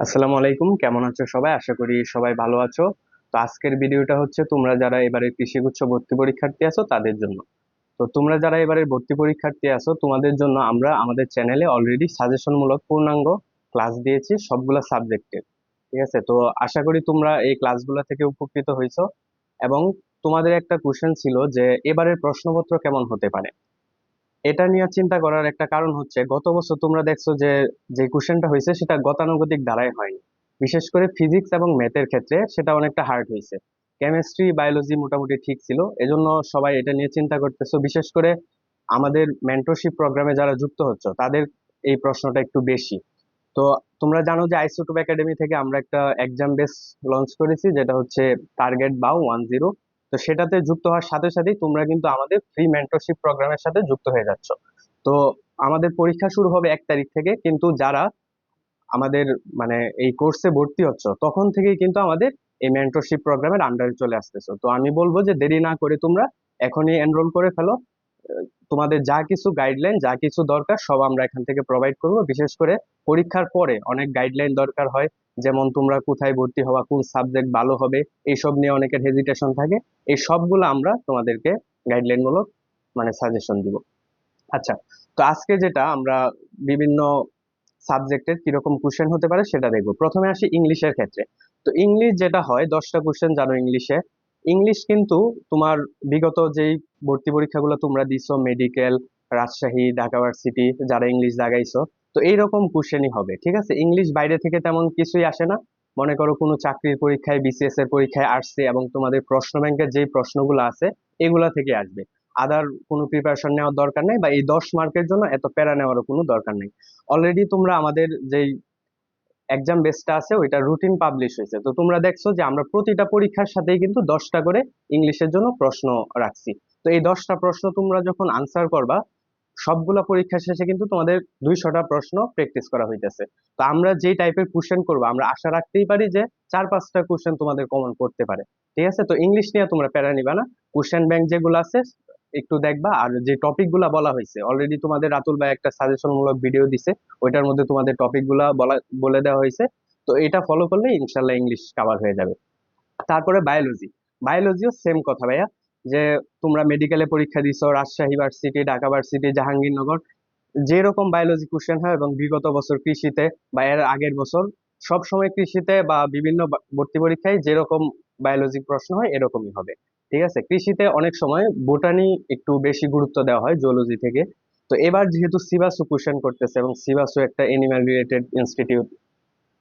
আসসালামু আলাইকুম, কেমন আছো সবাই? আশা করি সবাই ভালো আছো। তো আজকের ভিডিওটা হচ্ছে তোমরা যারা এবারে কৃষিগুচ্ছ ভর্তি পরীক্ষার্থী আছো তাদের জন্য। তো তোমরা যারা এবারে ভর্তি পরীক্ষার্থী আছো তোমাদের জন্য আমরা আমাদের চ্যানেলে অলরেডি সাজেশনমূলক পূর্ণাঙ্গ ক্লাস দিয়েছি, সবগুলা সাবজেক্টের ঠিক আছে? তো আশা করি তোমরা এই ক্লাসগুলো থেকে উপকৃত হয়েছো। এবং তোমাদের একটা কোশ্চেন ছিল যে এবারের প্রশ্নপত্র কেমন হতে পারে? এটা নিয়ে চিন্তা করার একটা কারণ হচ্ছে, গত বছর তোমরা দেখছ যে যে কোশ্চেনটা হয়েছে সেটা গতানুগতিক দ্বারাই হয়নি। বিশেষ করে ফিজিক্স এবং ম্যাথের ক্ষেত্রে সেটা অনেকটা হার্ড হয়েছে। কেমিস্ট্রি বায়োলজি মোটামুটি ঠিক ছিল, এজন্য সবাই এটা নিয়ে চিন্তা করতেছো। বিশেষ করে আমাদের মেন্টরশিপ প্রোগ্রামে যারা যুক্ত হচ্ছে, তাদের এই প্রশ্নটা একটু বেশি। তো তোমরা জানো যে আইসোটুপ একাডেমি থেকে আমরা একটা এক্সাম বেস লঞ্চ করেছি, যেটা হচ্ছে টার্গেট বা ওয়ান জিরো তো সেটাতে যুক্ত হওয়ার সাথে সাথেই তোমরা কিন্তু আমাদের ফ্রি মেন্টরশিপ প্রোগ্রামের সাথে যুক্ত হয়ে যাচ্ছ। তো আমাদের পরীক্ষা শুরু হবে এক তারিখ থেকে, কিন্তু যারা আমাদের মানে এই কোর্সে ভর্তি হচ্ছ, তখন থেকেই কিন্তু আমাদের এই মেন্টরশিপ প্রোগ্রামের আন্ডারে চলে আসতেছো। তো আমি বলব যে দেরি না করে তোমরা এখনই এনরোল করে ফেলো। তোমাদের যা কিছু গাইডলাইন যা কিছু দরকার, সব আমরা এখান থেকে প্রোভাইড করব। বিশেষ করে পরীক্ষার পরে অনেক গাইডলাইন দরকার হয়। যেমন তোমরা কোথায় ভর্তি হওয়া, কোন সাবজেক্ট ভালো হবে এইসব নিয়ে অনেকের হেজিটেশন থাকে। এই সবগুলো আমরা তোমাদেরকে গাইডলাইন মূলক মানে সাজেশন দিব। আচ্ছা তো আজকে যেটা আমরা বিভিন্ন সাবজেক্টের কীরকম কোশ্চেন হতে পারে সেটা দেখব। প্রথমে আসি ইংলিশের ক্ষেত্রে। তো ইংলিশ যেটা হয়, দশটা কোশ্চেন জানো ইংলিশে। ইংলিশ কিন্তু তোমার বিগত যেই ভর্তি পরীক্ষাগুলো তোমরা দিছো মেডিকেল রাজশাহী, ঢাকা ভার্সিটি যারা ইংলিশ দাগাইছো তো এইরকম কোশ্চেনই হবে, ঠিক আছে? ইংলিশ বাইরে থেকে তেমন কিছুই আসে না। মনে করো কোনো চাকরির পরীক্ষায় বিসিএস এর পরীক্ষায় আসছে এবং তোমাদের প্রশ্ন ব্যাংকের যেই প্রশ্নগুলো আছে, এগুলা থেকে আসবে। আদার কোনো প্রিপারেশন নেওয়ার দরকার নেই বা এই দশ মার্কের জন্য এত প্যারা নেওয়ারও কোনো দরকার নেই। অলরেডি তোমরা আমাদের যেই এক্সাম বেসটা আছে, ওইটা রুটিন পাবলিশ হয়েছে। তো তোমরা দেখছ যে আমরা প্রতিটা পরীক্ষার সাথেই কিন্তু দশটা করে ইংলিশের জন্য প্রশ্ন রাখছি। তো এই দশটা প্রশ্ন তোমরা যখন আনসার করবা সবগুলা পরীক্ষা শেষে কিন্তু তোমাদের দুইশোটা প্রশ্ন প্র্যাকটিস করা হইতেছে। তো আমরা যেই টাইপের কোশ্চেন করব, আমরা আশা রাখতেই পারি যে চার পাঁচটা কোশ্চেন তোমাদের কমন করতে পারে। ঠিক আছে? তো ইংলিশ নিয়ে তোমরা প্যারা নিবা না। কোশ্চেন ব্যাংক যেগুলো আছে, একটু দেখবা। আর যে টপিকগুলা বলা হয়েছে অলরেডি তোমাদের রাতুল ভাই একটা সাজেশন মূলক ভিডিও দিছে, ওইটার মধ্যে তোমাদের টপিকগুলা বলা, বলে দেওয়া হয়েছে তো এটা ফলো করলে ইনশাল্লাহ ইংলিশ কভার হয়ে যাবে। তারপরে বায়োলজি বায়োলজিও সেম কথা ভাইয়া। যে তোমরা মেডিকেলে পরীক্ষা দিছো, রাজশাহী ভার্সিটি ঢাকা ভার্সিটি জাহাঙ্গীরনগর, যেরকম বায়োলজি কোশ্চেন হয় এবং বিগত বছর কৃষিতে বা এর আগের বছর সব সময় কৃষিতে বা বিভিন্ন ভর্তি পরীক্ষায় যেরকম বায়োলজি প্রশ্ন হয় এরকমই হবে। ঠিক আছে? কৃষিতে অনেক সময় বোটানি একটু বেশি গুরুত্ব দেওয়া হয় জুলজি থেকে। তো এবার যেহেতু সিবাসু কোশ্চেন করতেছে এবং সিবাসু একটা এনিম্যাল রিলেটেড ইনস্টিটিউট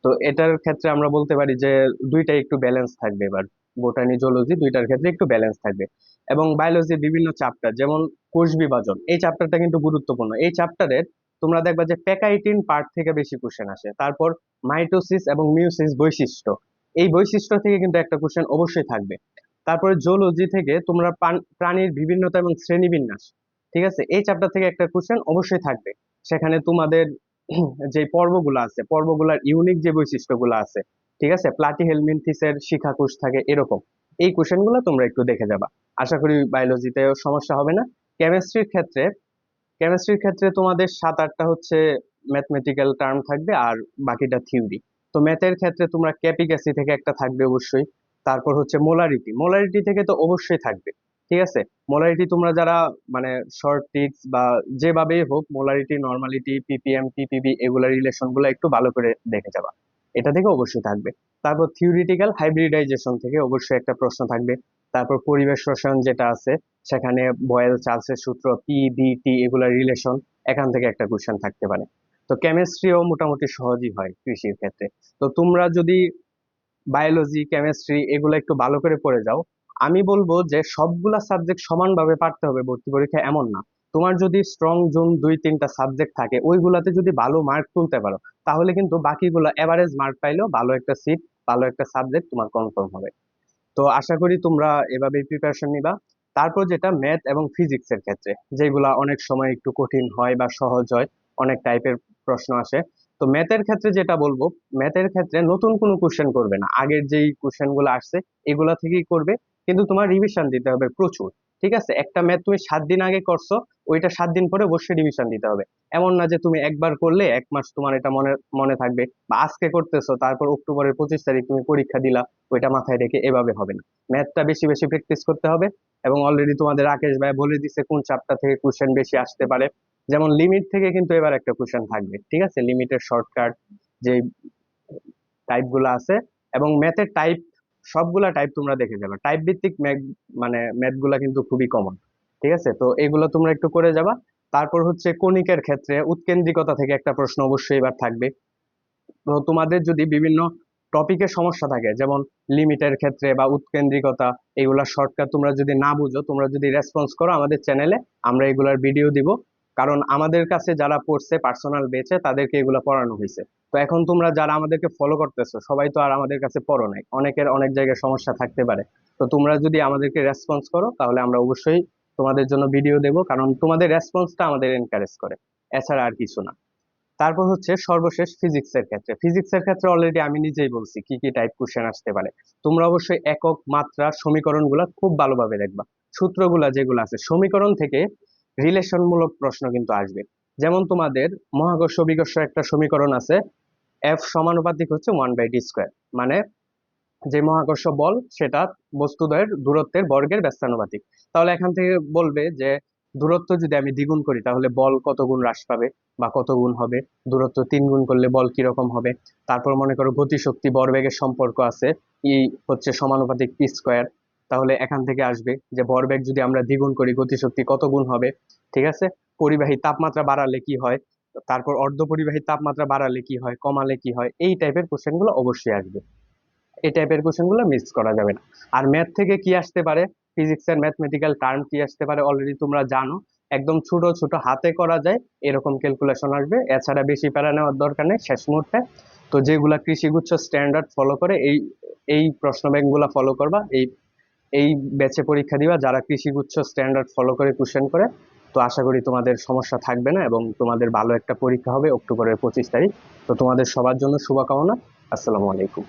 তো এটার ক্ষেত্রে আমরা বলতে পারি যে দুইটাই একটু ব্যালেন্স থাকবে এবার। বোটানি জুলজি দুইটার ক্ষেত্রে একটু ব্যালেন্স থাকবে। এবং বায়োলজির বিভিন্ন চ্যাপ্টার যেমন কোষ বিভাজন, এই চ্যাপ্টারটা কিন্তু গুরুত্বপূর্ণ। এই চ্যাপ্টারের তোমরা দেখবা যে প্যাকাইটিন পার্ট থেকে বেশি কোশ্চেন আসে, তারপর মাইটোসিস এবং মিউসিস বৈশিষ্ট্য। এই বৈশিষ্ট্য থেকে কিন্তু একটা কোশ্চেন অবশ্যই থাকবে। তারপরে জুলজি থেকে তোমরা প্রাণীর বিভিন্নতা এবং শ্রেণীবিন্যাস, ঠিক আছে? এই চ্যাপ্টার থেকে একটা কোশ্চেন অবশ্যই থাকবে। সেখানে তোমাদের যে পর্বগুলো আছে, পর্বগুলার ইউনিক যে বৈশিষ্ট্যগুলো আছে, ঠিক আছে? প্লাটি শিখা কোষ থাকে এরকম। এই কোশ্চেনগুলো তোমরা একটু দেখে যাবা। আশা করি বায়োলজিতে সমস্যা হবে না। কেমিস্ট্রির ক্ষেত্রে কেমিস্ট্রির ক্ষেত্রে তোমাদের সাত আটটা হচ্ছে ম্যাথমেটিক্যাল টার্ম থাকবে আর বাকিটা থিওরি তো ম্যাথের ক্ষেত্রে তোমরা ক্যাপিক্যাসি থেকে একটা থাকবে অবশ্যই। তারপর হচ্ছে মোলারিটি মোলারিটি থেকে তো অবশ্যই থাকবে, ঠিক আছে? মোলারিটি তোমরা যারা মানে শর্ট টিক্স বা যেভাবেই হোক মোলারিটি নর্মালিটি পিপিএম পিপিবি এগুলা রিলেশনগুলো একটু ভালো করে দেখে যাবা। এটা থেকে অবশ্যই থাকবে। তারপর থিওরিটিক্যাল হাইব্রিডাইজেশন থেকে অবশ্যই একটা প্রশ্ন থাকবে। তারপর পরিবেশ রসায়ন যেটা আছে, সেখানে বয়েল চার্লসের সূত্র পি বি টি এগুলার রিলেশন এখান থেকে একটা কোশ্চেন থাকতে পারে। তো কেমিস্ট্রিও মোটামুটি সহজই হয় কৃষির ক্ষেত্রে। তো তোমরা যদি বায়োলজি কেমিস্ট্রি এগুলো একটু ভালো করে পড়ে যাও, আমি বলব যে সবগুলা সাবজেক্ট সমানভাবে পারতে হবে, ভর্তি পরীক্ষা এমন না। তোমার যদি স্ট্রং জোন দুই, তিনটা সাবজেক্ট থাকে, ওইগুলাতে যদি ভালো মার্ক তুলতে পারো, তাহলে কিন্তু বাকিগুলো এভারেজ মার্ক পাইলেও ভালো একটা সিট ভালো একটা সাবজেক্ট তোমার কনফার্ম হবে। তো আশা করি তোমরা এভাবেই প্রিপারেশন নিবা। তারপর যেটা ম্যাথ এবং ফিজিক্স এর ক্ষেত্রে, যেগুলা অনেক সময় একটু কঠিন হয় বা সহজ হয়, অনেক টাইপের প্রশ্ন আসে। তো ম্যাথের ক্ষেত্রে যেটা বলব ম্যাথের ক্ষেত্রে নতুন কোনো কোশ্চেন করবে না। আগের যেই কোশ্চেনগুলো আসছে, এগুলা থেকেই করবে। কিন্তু তোমার রিভিশন দিতে হবে প্রচুর। ঠিক আছে? একটা ম্যাথ তুমি সাত দিন আগে করছ, ওইটা সাত দিন পরে অবশ্যই রিভিশন দিতে হবে। এমন না যে তুমি একবার করলে এক মাস তোমার এটা মনে মনে থাকবে। বা আজকে করতেছো, তারপর অক্টোবরের পঁচিশ তারিখ তুমি পরীক্ষা দিলা, ওইটা মাথায় রেখে এভাবে হবে না। ম্যাথটা বেশি বেশি প্র্যাকটিস করতে হবে এবং অলরেডি তোমাদের রাকেশ ভাই বলে দিছে কোন চ্যাপ্টার থেকে কোশ্চেন বেশি আসতে পারে। যেমন লিমিট থেকে কিন্তু এবার একটা কোশ্চেন থাকবে, ঠিক আছে? লিমিটের শর্টকাট যে টাইপগুলো আছে এবং ম্যাথের টাইপ সবগুলা টাইপ তোমরা দেখে যাবে। টাইপ ভিত্তিক ম্যাথ মানে ম্যাথগুলা কিন্তু খুবই কমন ঠিক আছে? তো এগুলো তোমরা একটু করে যাবা। তারপর হচ্ছে কণিকের ক্ষেত্রে উৎকেন্দ্রিকতা থেকে একটা প্রশ্ন অবশ্যই এবার থাকবে। তো তোমাদের যদি বিভিন্ন টপিকের সমস্যা থাকে, যেমন লিমিটের ক্ষেত্রে বা উৎকেন্দ্রিকতা এগুলা শর্টকাট তোমরা যদি না বুঝো, তোমরা যদি রেসপন্স করো আমাদের চ্যানেলে আমরা এগুলার ভিডিও দিব। কারণ আমাদের কাছে যারা পড়ছে পার্সোনাল বেচে তাদেরকে এগুলো পড়ানো হয়েছে তো এখন তোমরা যারা আমাদেরকে ফলো করতেছো, সবাই তো আর আমাদের কাছে পড়ো নাই। অনেকের অনেক জায়গায় সমস্যা থাকতে পারে। তো তোমরা যদি আমাদেরকে রেসপন্স করো, তাহলে আমরা অবশ্যই তোমাদের জন্য ভিডিও দেব, কারণ তোমাদের রেসপন্সটা আমাদের এনকারেজ করে। এছাড়া আর কিছু না। তারপর হচ্ছে সর্বশেষ ফিজিক্স এর ক্ষেত্রে। ফিজিক্স এর ক্ষেত্রে অলরেডি আমি নিজেই বলছি, কি কি টাইপ কোশ্চেন আসতে পারে। তোমরা অবশ্যই একক মাত্রা সমীকরণগুলো খুব ভালোভাবে দেখবা। সূত্রগুলা যেগুলো আছে, সমীকরণ থেকে রিলেশনমূলক প্রশ্ন কিন্তু আসবে। যেমন তোমাদের মহাকর্ষ বিকর্ষ একটা সমীকরণ আছে এফ সমানুপাতিক হচ্ছে ওয়ান বাই ডি স্কোয়ার মানে যে মহাকর্ষ বল সেটা বস্তুদ্বয়ের দূরত্বের বর্গের ব্যস্তানুপাতিক তাহলে এখান থেকে বলবে যে দূরত্ব যদি আমি দ্বিগুণ করি, তাহলে বল কত গুণ হ্রাস পাবে বা কত গুণ হবে? দূরত্ব তিন গুণ করলে বল কীরকম হবে? তারপর মনে করো গতিশক্তি ভরবেগের সম্পর্ক আছে ই হচ্ছে সমানুপাতিক পি স্কোয়ার তাহলে এখান থেকে আসবে যে ভরবেগ যদি আমরা দ্বিগুণ করি গতিশক্তি কত গুণ হবে? ঠিক আছে? পরিবাহী তাপমাত্রা বাড়ালে কি হয়? তারপর অর্ধ পরিবাহী তাপমাত্রা বাড়ালে কি হয়? কমালে কি হয়? এই টাইপের কোশ্চেনগুলো অবশ্যই আসবে। এই টাইপের কোশ্চেনগুলো মিস করা যাবে না। আর ম্যাথ থেকে কি আসতে পারে? ফিজিক্সের ম্যাথমেটিক্যাল টার্ম কি আসতে পারে? অলরেডি তোমরা জানো। একদম ছোট ছোট হাতে করা যায়। এরকম ক্যালকুলেশন আসবে। এছাড়া বেশি প্যারা নেওয়ার দরকার নেই শেষ মুহূর্তে। তো যেগুলা কৃষিগুচ্ছ স্ট্যান্ডার্ড ফলো করে, এই এই প্রশ্ন ব্যাংকগুলো ফলো করবা, এই এই ব্যাচে পরীক্ষা দিবা, যারা কৃষিগুচ্ছ স্ট্যান্ডার্ড ফলো করে কোশ্চেন করে, তো আশা করি তোমাদের সমস্যা থাকবে না এবং তোমাদের ভালো একটা পরীক্ষা হবে অক্টোবরের পঁচিশ তারিখ। তো তোমাদের সবার জন্য শুভকামনা। আসসালামু আলাইকুম।